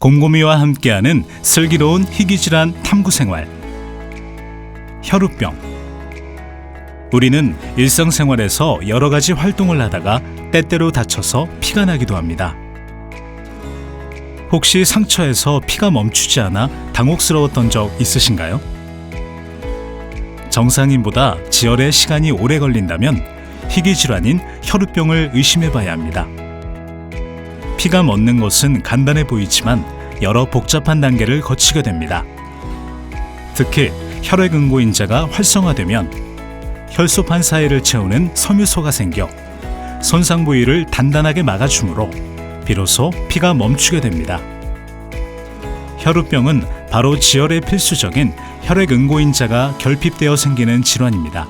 곰곰이와 함께하는 슬기로운 희귀질환 탐구 생활. 혈우병. 우리는 일상생활에서 여러 가지 활동을 하다가 때때로 다쳐서 피가 나기도 합니다. 혹시 상처에서 피가 멈추지 않아 당혹스러웠던 적 있으신가요? 정상인보다 지혈에 시간이 오래 걸린다면 희귀 질환인 혈우병을 의심해 봐야 합니다. 피가 멎는 것은 간단해 보이지만 여러 복잡한 단계를 거치게 됩니다. 특히 혈액 응고인자가 활성화되면 혈소판 사이를 채우는 섬유소가 생겨 손상 부위를 단단하게 막아주므로 비로소 피가 멈추게 됩니다. 혈우병은 바로 지혈의 필수적인 혈액 응고인자가 결핍되어 생기는 질환입니다.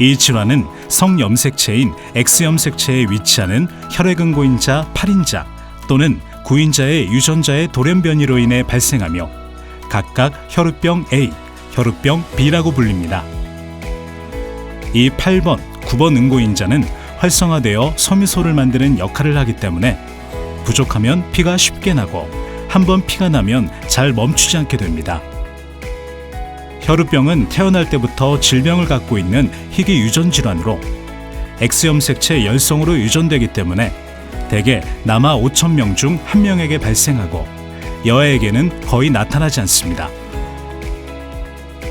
이 질환은 성염색체인 X염색체에 위치하는 혈액응고인자 8인자 또는 9인자의 유전자의 돌연 변이로 인해 발생하며 각각 혈우병 A, 혈우병 B라고 불립니다. 이 8번, 9번 응고인자는 활성화되어 섬유소를 만드는 역할을 하기 때문에 부족하면 피가 쉽게 나고 한 번 피가 나면 잘 멈추지 않게 됩니다. 혈우병은 태어날 때부터 질병을 갖고 있는 희귀 유전 질환으로 X염색체 열성으로 유전되기 때문에 대개 남아 5천 명 중 한 명에게 발생하고 여아에게는 거의 나타나지 않습니다.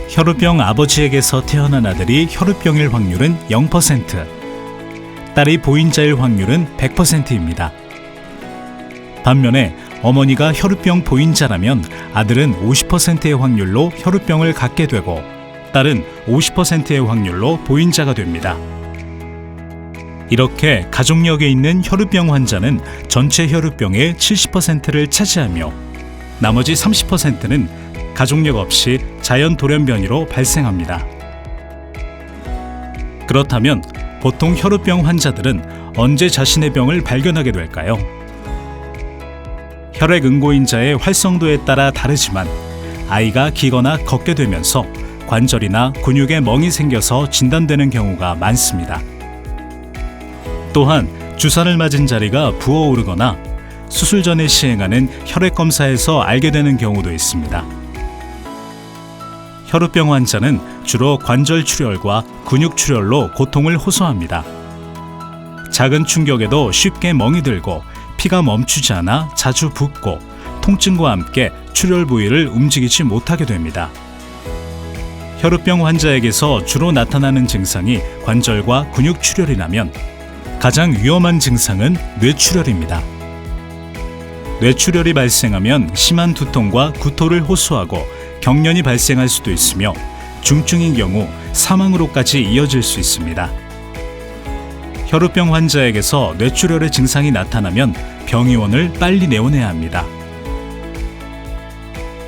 혈우병 아버지에게서 태어난 아들이 혈우병일 확률은 0%, 딸이 보인자일 확률은 100%입니다. 반면에 어머니가 혈우병 보인자라면 아들은 50%의 확률로 혈우병을 갖게 되고 딸은 50%의 확률로 보인자가 됩니다. 이렇게 가족력에 있는 혈우병 환자는 전체 혈우병의 70%를 차지하며 나머지 30%는 가족력 없이 자연 돌연 변이로 발생합니다. 그렇다면 보통 혈우병 환자들은 언제 자신의 병을 발견하게 될까요? 혈액 응고인자의 활성도에 따라 다르지만 아이가 기거나 걷게 되면서 관절이나 근육에 멍이 생겨서 진단되는 경우가 많습니다. 또한 주사를 맞은 자리가 부어오르거나 수술 전에 시행하는 혈액 검사에서 알게 되는 경우도 있습니다. 혈우병 환자는 주로 관절 출혈과 근육 출혈로 고통을 호소합니다. 작은 충격에도 쉽게 멍이 들고 피가 멈추지 않아 자주 붓고 통증과 함께 출혈 부위를 움직이지 못하게 됩니다. 혈우병 환자에게서 주로 나타나는 증상이 관절과 근육 출혈이라면 가장 위험한 증상은 뇌출혈입니다. 뇌출혈이 발생하면 심한 두통과 구토를 호소하고 경련이 발생할 수도 있으며 중증인 경우 사망으로까지 이어질 수 있습니다. 혈우병 환자에게서 뇌출혈의 증상이 나타나면 병의원을 빨리 내보내야 합니다.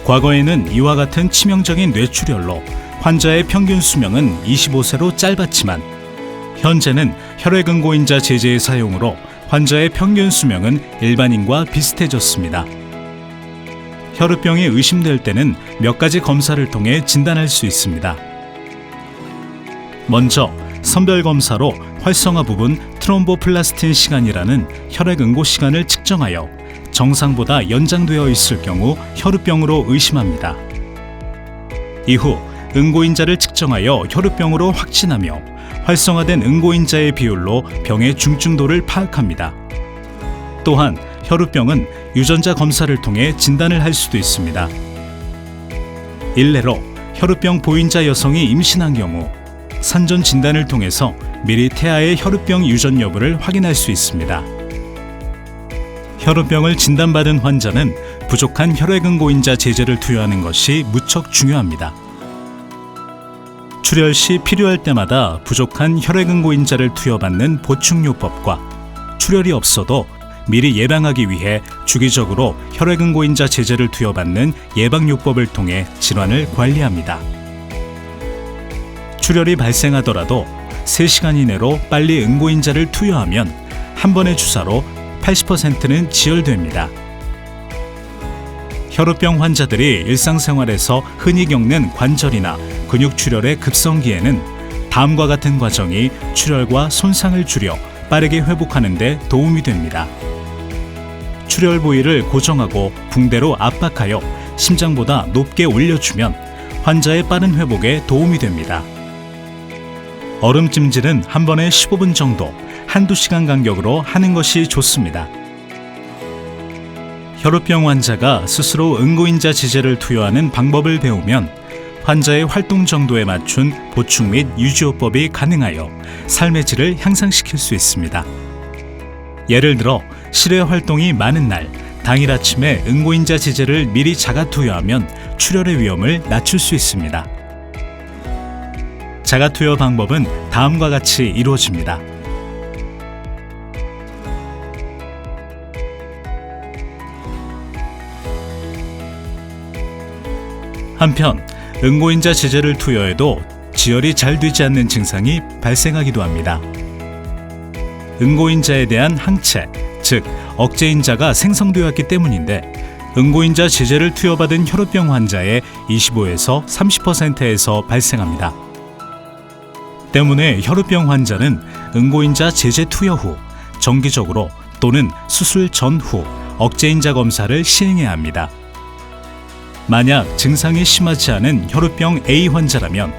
과거에는 이와 같은 치명적인 뇌출혈로 환자의 평균 수명은 25세로 짧았지만 현재는 혈액응고인자 제제의 사용으로 환자의 평균 수명은 일반인과 비슷해졌습니다. 혈우병이 의심될 때는 몇 가지 검사를 통해 진단할 수 있습니다. 먼저 선별 검사로 활성화 부분 트롬보플라스틴 시간이라는 혈액 응고 시간을 측정하여 정상보다 연장되어 있을 경우 혈우병으로 의심합니다. 이후 응고인자를 측정하여 혈우병으로 확진하며 활성화된 응고인자의 비율로 병의 중증도를 파악합니다. 또한 혈우병은 유전자 검사를 통해 진단을 할 수도 있습니다. 일례로 혈우병 보인자 여성이 임신한 경우 산전 진단을 통해서 미리 태아의 혈우병 유전 여부를 확인할 수 있습니다. 혈우병을 진단받은 환자는 부족한 혈액응고인자 제제를 투여하는 것이 무척 중요합니다. 출혈 시 필요할 때마다 부족한 혈액응고인자를 투여받는 보충요법과 출혈이 없어도 미리 예방하기 위해 주기적으로 혈액응고인자 제제를 투여받는 예방요법을 통해 질환을 관리합니다. 출혈이 발생하더라도 3시간 이내로 빨리 응고인자를 투여하면 한 번의 주사로 80%는 지혈됩니다. 혈우병 환자들이 일상생활에서 흔히 겪는 관절이나 근육 출혈의 급성기에는 다음과 같은 과정이 출혈과 손상을 줄여 빠르게 회복하는 데 도움이 됩니다. 출혈 부위를 고정하고 붕대로 압박하여 심장보다 높게 올려주면 환자의 빠른 회복에 도움이 됩니다. 얼음 찜질은 한 번에 15분 정도 한두 시간 간격으로 하는 것이 좋습니다. 혈우병 환자가 스스로 응고인자 지제를 투여하는 방법을 배우면 환자의 활동 정도에 맞춘 보충 및 유지호법이 가능하여 삶의 질을 향상시킬 수 있습니다. 예를 들어 실외 활동이 많은 날 당일 아침에 응고인자 지제를 미리 자가 투여하면 출혈의 위험을 낮출 수 있습니다. 자가 투여 방법은 다음과 같이 이루어집니다. 한편 응고인자 제제를 투여해도 지혈이 잘 되지 않는 증상이 발생하기도 합니다. 응고인자에 대한 항체, 즉 억제인자가 생성되었기 때문인데 응고인자 제제를 투여받은 혈우병 환자의 25에서 30%에서 발생합니다. 때문에 혈우병 환자는 응고인자 제제 투여 후 정기적으로 또는 수술 전후 억제인자 검사를 시행해야 합니다. 만약 증상이 심하지 않은 혈우병 A 환자라면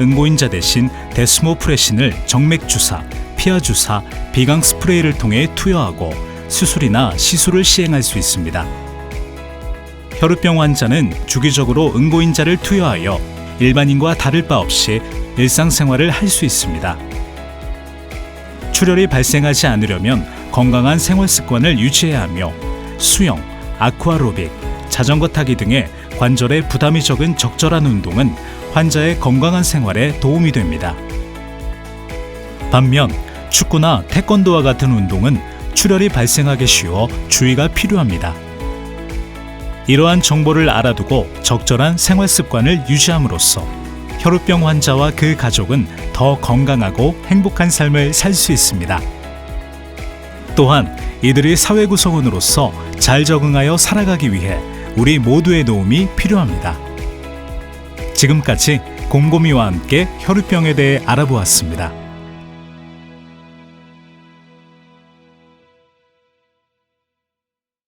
응고인자 대신 데스모프레신을 정맥 주사, 피하 주사, 비강 스프레이를 통해 투여하고 수술이나 시술을 시행할 수 있습니다. 혈우병 환자는 주기적으로 응고인자를 투여하여 일반인과 다를 바 없이 일상생활을 할 수 있습니다. 출혈이 발생하지 않으려면 건강한 생활 습관을 유지해야 하며 수영, 아쿠아로빅, 자전거 타기 등의 관절에 부담이 적은 적절한 운동은 환자의 건강한 생활에 도움이 됩니다. 반면 축구나 태권도와 같은 운동은 출혈이 발생하기 쉬워 주의가 필요합니다. 이러한 정보를 알아두고 적절한 생활 습관을 유지함으로써 혈우병 환자와 그 가족은 더 건강하고 행복한 삶을 살 수 있습니다. 또한 이들이 사회 구성원으로서 잘 적응하여 살아가기 위해 우리 모두의 도움이 필요합니다. 지금까지 곰곰이와 함께 혈우병에 대해 알아보았습니다.